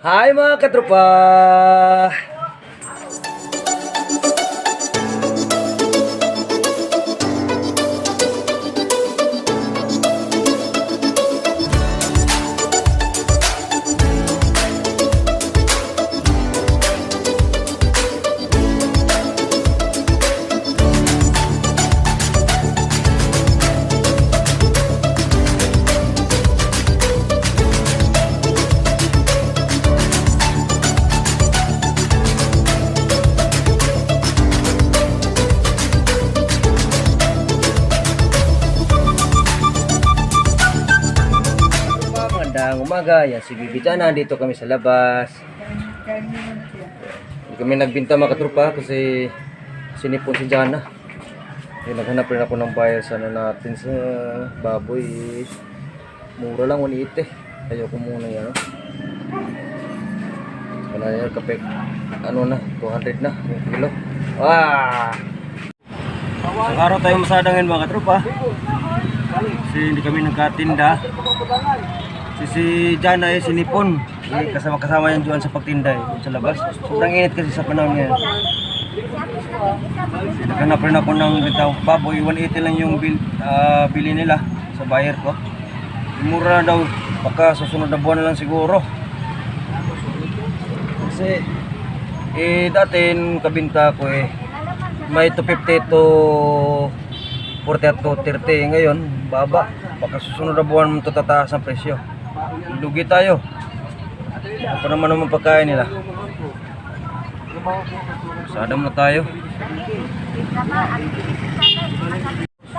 Hi mga katropa! Umaga, yan si Bibi Chan, nandito kami sa labas. Hindi kami nagbinta mga katropa kasi sinipon si Jana. Eh, naghanap rin ako ng buyer sa ano natin sa baboy. Mura lang, 180. Ayoko muna yan. No? Wala yan, kape. Ano na, 200 na, yung kilo. Ah! Sa araw tayo masadangin mga katropa. Kasi hindi kami nagkatinda. Si si Jana ay sinipon. Eh, kasama kasama yan doon sa pagtinda eh, sa labas. Sobrang init kasi sa panahon ngayon. Naghanap rin ako ng bitaw baboy. 180 lang yung bil, ah, bili nila sa buyer ko. Mura daw. Baka susunod na buwan na lang siguro. Kasi eh dati kabinta ko eh may 250 to 40 at 230 ngayon baba baka susunod na buwan mo ito tataas ang presyo lugi tayo. Pa naman naman pagkain nila. Sana na tayo.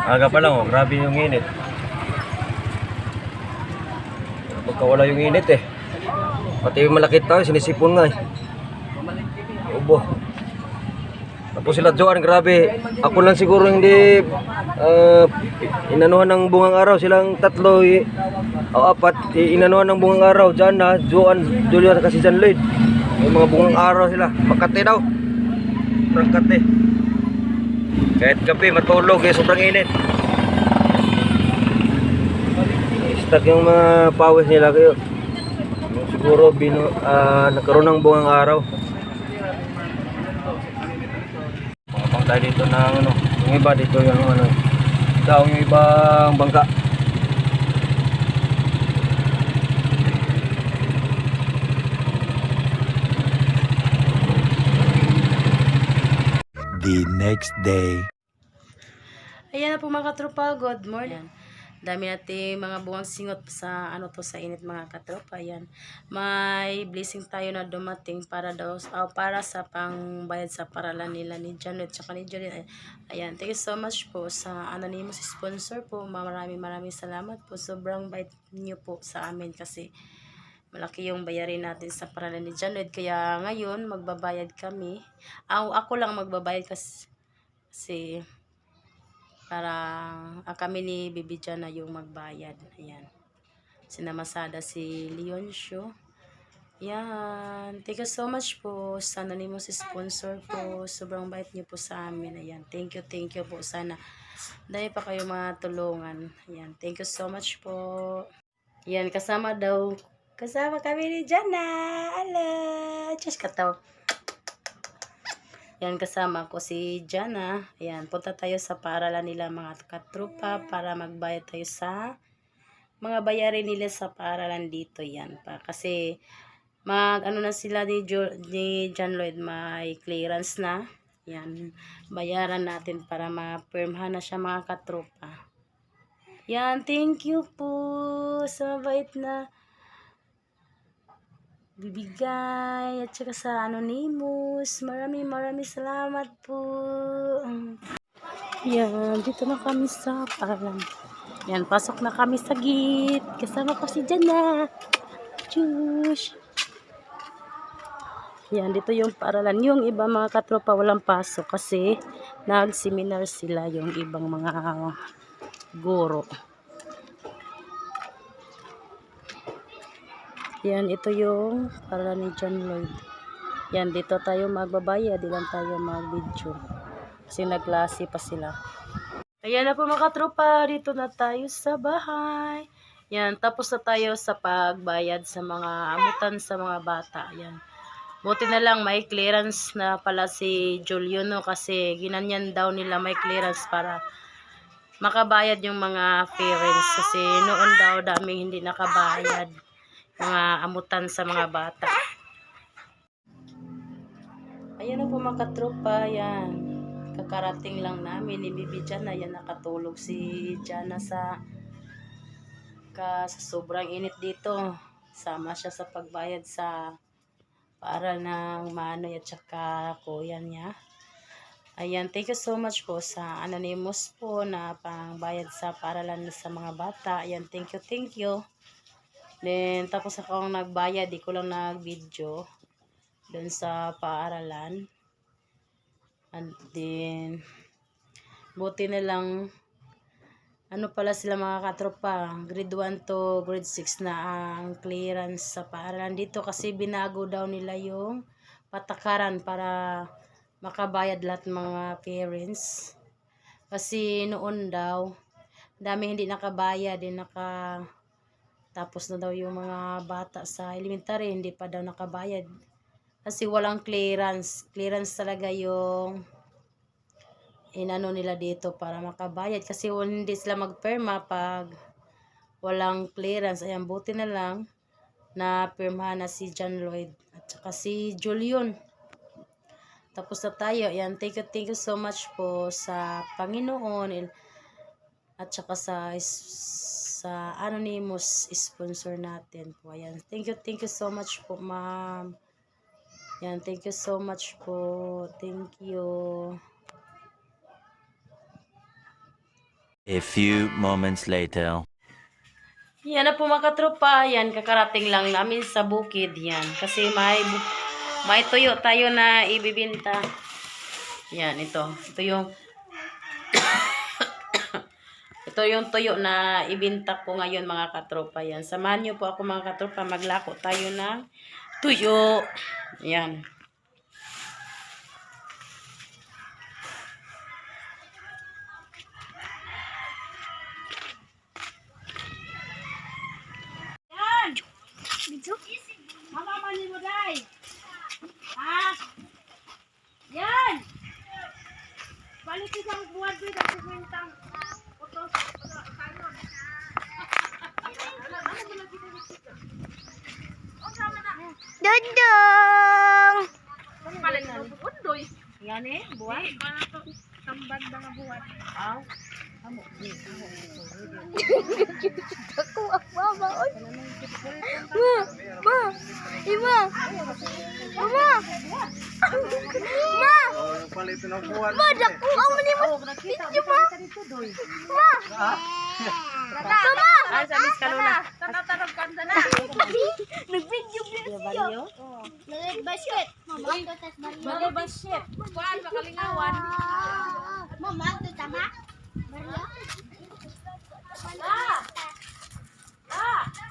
Aga pa lang oh grabe yung init. Pagkawala yung init eh. Pati yung malakit tayo sinisipon nga eh. Ubo tapos sila Joan, grabe. Ako lang siguro hindi uh, inanuhan ng bungang araw. Silang tatlo, i, o apat, i, inanuhan ng bungang araw. Diyan na, Joan, Julian, kasi John Lloyd. May mga bungang araw sila. Makate daw. Sobrang kate. Kahit gabi, matulog eh, sobrang init. Stuck yung mga pawis nila kayo. Siguro bino, ah, nagkaroon ng bungang araw. Tayo dito ng ano, yung iba dito yung ano, daw yung ibang bangka. the next day. Ayan na po mga katropa, good morning. Dami natin mga buwang singot sa ano to sa init mga katropa. Ayan. May blessing tayo na dumating para daw oh, para sa pangbayad sa paralan nila ni Janet at ni Jolene. Ayan. Thank you so much po sa anonymous sponsor po. Maraming maraming salamat po. Sobrang bait niyo po sa amin kasi malaki yung bayarin natin sa paralan ni Janet. Kaya ngayon magbabayad kami. Ako, ako lang magbabayad kasi, kasi para ah, kami ni Bibi Jan na yung magbayad. Ayan. Sinamasada si Leoncio. Yan. Thank you so much po. Sana mo si sponsor po. Sobrang bait niyo po sa amin. Ayan. Thank you, thank you po. Sana dahil pa kayo mga tulungan. Ayan. Thank you so much po. Yan. Kasama daw. Kasama kami ni Jana. Ala. Diyos kataw. Yan, kasama ko si Jana. Ayan, punta tayo sa paaralan nila mga katrupa para magbayad tayo sa mga bayarin nila sa paaralan dito. Yan pa. Kasi mag ano na sila ni, jo, ni John Lloyd may clearance na. Yan, bayaran natin para ma-firmhan na siya mga katrupa. Yan, thank you po sa mabait na bibigay at saka sa anonymous. Maraming maraming salamat po. Yan, dito na kami sa paran. Yan, pasok na kami sa gate. Kasama ko si Jana. Tschüss. Yan, dito yung paralan. Yung iba mga katropa walang pasok kasi nag-seminar sila yung ibang mga guro. Yan, ito yung para ni John Lloyd. Yan, dito tayo magbabayad. Di lang tayo mag-video. Kasi naglasi pa sila. Ayan na po mga tropa. Dito na tayo sa bahay. Yan, tapos na tayo sa pagbayad sa mga amutan sa mga bata. Yan. Buti na lang may clearance na pala si Julio no kasi ginanyan daw nila may clearance para makabayad yung mga parents kasi noon daw daming hindi nakabayad mga amutan sa mga bata. Ayan na po mga katropa, yan. Kakarating lang namin ni Bibi Jana, yan nakatulog si Jana sa ka sa sobrang init dito. Sama siya sa pagbayad sa para ng manoy at saka kuya niya. Ayan, thank you so much po sa Anonymous po na pangbayad sa paralan sa mga bata. Ayan, thank you, thank you. Then, tapos akong nagbayad, di ko lang nag-video dun sa paaralan. And then, buti na lang, ano pala sila mga katropa, grade 1 to grade 6 na ang clearance sa paaralan dito kasi binago daw nila yung patakaran para makabayad lahat mga parents. Kasi noon daw, dami hindi nakabayad, din naka tapos na daw yung mga bata sa elementary, hindi pa daw nakabayad. Kasi walang clearance. Clearance talaga yung inano nila dito para makabayad. Kasi hindi sila magperma pag walang clearance. Ayan, buti na lang na pirmahan na si John Lloyd at saka si Julian. Tapos na tayo. Ayan, thank you, thank you so much po sa Panginoon at saka sa sa anonymous sponsor natin po. Ayan, thank you, thank you so much po, ma'am. Ayan, thank you so much po. Thank you. A few moments later. Yan na po mga katropa. Yan, kakarating lang namin sa bukid. Yan, kasi may, may tuyo tayo na ibibinta. Yan, ito. Ito yung ito yung tuyo na ibinta ko ngayon mga katropa. Yan, samahan niyo po ako mga katropa. Maglako tayo ng tuyo. Yan. Yan. Balik isang buwan ko dati kwentang Undoy. Yan eh, buwan. Tambad na buwan. Aw. Ako ang mama. Oy. Ma! Ma! Ima! Mama! Ma! Ma! Dako ang manimot! Video ma! Ma! Mama! Ay, sa Miss Kalula. Tanatarog kanda na. Nag-video video. Nag-basket. Shit? Kuan makalingawan. Mama, ito tama? Maria? Buwan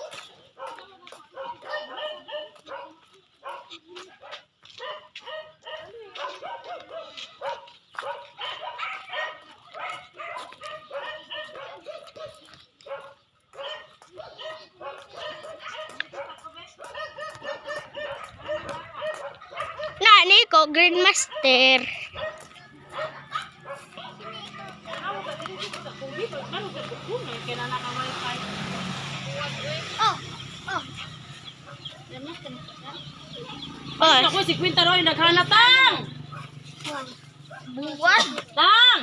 Grandmaster. Oh, oh. Oy. Ako si Quinta Roy naghanap tang. Buwan. Tang.